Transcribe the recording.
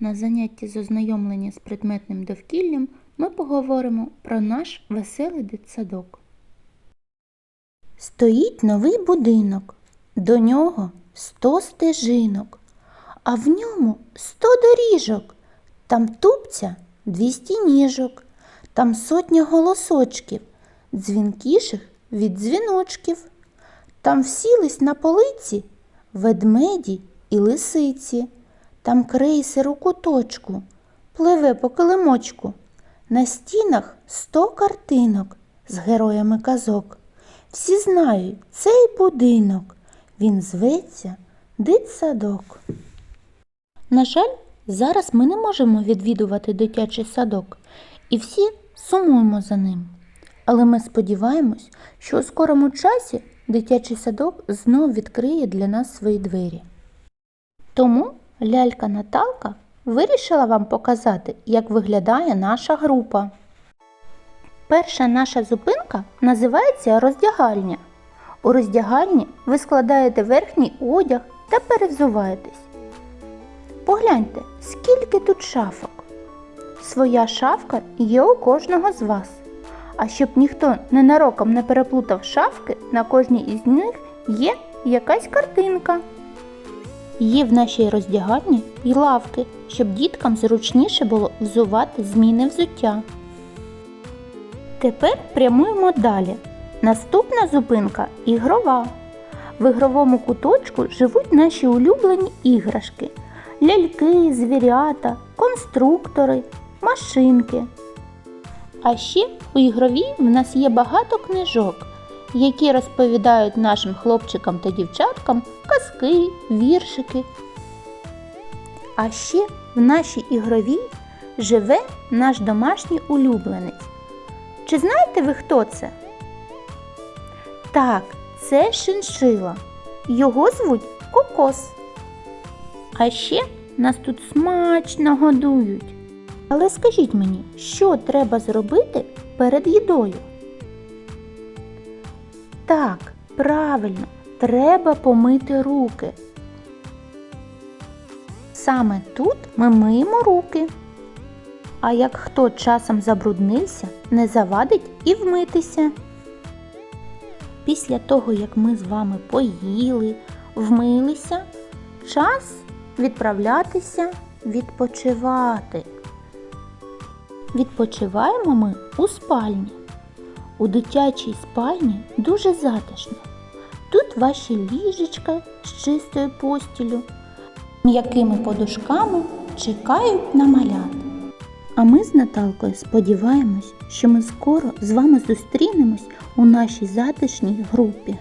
На занятті з ознайомлення з предметним довкіллям ми поговоримо про наш веселий дитсадок. Стоїть новий будинок, до нього сто стежинок, а в ньому сто доріжок. Там тупця двісті ніжок, там сотня голосочків, дзвінкіших від дзвіночків. Там всілись на полиці ведмеді і лисиці. Там крейсер у куточку, пливе по килимочку. На стінах сто картинок з героями казок. Всі знають цей будинок. Він зветься дитсадок. На жаль, зараз ми не можемо відвідувати дитячий садок, і всі сумуємо за ним. Але ми сподіваємось, що у скорому часі дитячий садок знов відкриє для нас свої двері. Тому лялька Наталка вирішила вам показати, як виглядає наша група. Перша наша зупинка називається роздягальня. У роздягальні ви складаєте верхній одяг та перевзуваєтесь. Погляньте, скільки тут шафок. Своя шафка є у кожного з вас. А щоб ніхто ненароком не переплутав шафки, на кожній із них є якась картинка. Є в нашій роздягальні й лавки, щоб діткам зручніше було взувати зміни взуття. Тепер прямуємо далі. Наступна зупинка ігрова. В ігровому куточку живуть наші улюблені іграшки: ляльки, звірята, конструктори, машинки. А ще у ігровій в нас є багато книжок, які розповідають нашим хлопчикам та дівчаткам казки, віршики. А ще в нашій ігровій живе наш домашній улюбленець. Чи знаєте ви, хто це? Так, це шиншила. Його звуть Кокос. А ще нас тут смачно годують. Але скажіть мені, що треба зробити перед їдою? Так, правильно, треба помити руки. Саме тут ми миємо руки. А як хто часом забруднився, не завадить і вмитися. Після того, як ми з вами поїли, вмилися, час відправлятися відпочивати. Відпочиваємо ми у спальні. У дитячій спальні дуже затишно. Тут ваші ліжечка з чистою постілю, м'якими подушками чекають на малят. А ми з Наталкою сподіваємось, що ми скоро з вами зустрінемось у нашій затишній групі.